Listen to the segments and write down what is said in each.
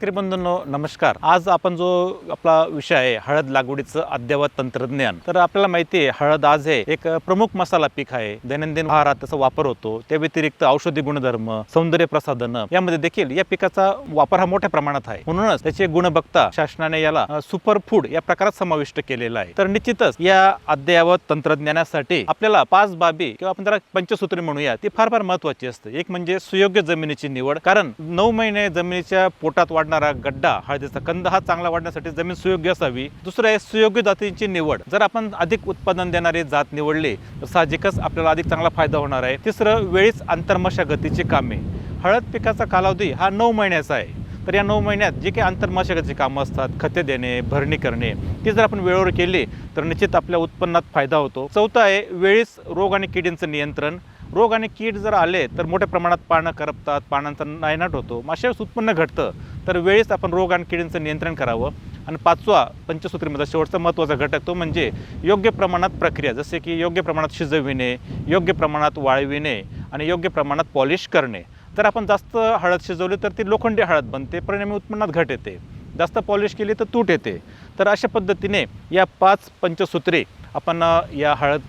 शेतकरी बंधूंनो नमस्कार. आज आपण जो आपला विषय आहे हळद लागवडीचं अद्ययावत तंत्रज्ञान तर आपल्याला माहिती आहे हळद आज हे एक प्रमुख मसाला पीक आहे. दैनंदिन आहारात त्याचा वापर होतो. त्या व्यतिरिक्त औषधी गुणधर्म सौंदर्य प्रसाधन यामध्ये देखील या पिकाचा वापर हा मोठ्या प्रमाणात आहे. म्हणूनच त्याचे गुण बघता शासनाने याला सुपर फूड या प्रकारात समाविष्ट केलेला आहे. तर निश्चितच या अद्ययावत तंत्रज्ञानासाठी आपल्याला पाच बाबी किंवा आपण त्याला पंचसूत्री म्हणूया ती फार फार महत्वाची असते. एक म्हणजे सुयोग्य जमिनीची निवड कारण नऊ महिने जमिनीच्या पोटात वाढणारा गड्डा हळदीचा कंद हा चांगला वाढण्यासाठी जमीन सुयोग्य असावी. दुसरं आहे सुयोग्य जातींची निवड. जर आपण अधिक उत्पादन देणारी जात निवडली तर साहजिकच आपल्याला अधिक चांगला फायदा होणार आहे. तिसरं वेळीच आंतरमशागतीची कामे. हळद पिकाचा कालावधी हा नऊ महिन्याचा आहे. तर या नऊ महिन्यात जे काही आंतरमशागतीची कामं असतात खते देणे भरणी करणे ती जर आपण वेळेवर केली तर निश्चित आपल्या उत्पन्नात फायदा होतो. चौथं आहे वेळीच रोग आणि किडींचं नियंत्रण. रोग आणि कीड जर आले तर मोठ्या प्रमाणात पानं करपतात पानांचा नायनाट होतो. मग अशा वेळेस उत्पन्न घटतं. तर वेळेस आपण रोग आणि किडींचं नियंत्रण करावं. आणि पाचवा पंचसूत्रीमध्ये शेवटचा महत्त्वाचा घटक तो म्हणजे योग्य प्रमाणात प्रक्रिया. जसे की योग्य प्रमाणात शिजविणे योग्य प्रमाणात वाळविणे आणि योग्य प्रमाणात पॉलिश करणे. जर आपण जास्त हळद शिजवली तर ती लोखंडी हळद बनते. परिणामी उत्पन्नात घट येते. जास्त पॉलिश केली तर तूट येते. तर अशा पद्धतीने या पाच पंचसूत्रे आपण या हळद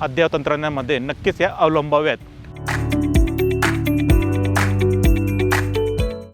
अद्ययावत तंत्रज्ञानामध्ये नक्कीच या अवलंबाव्यात.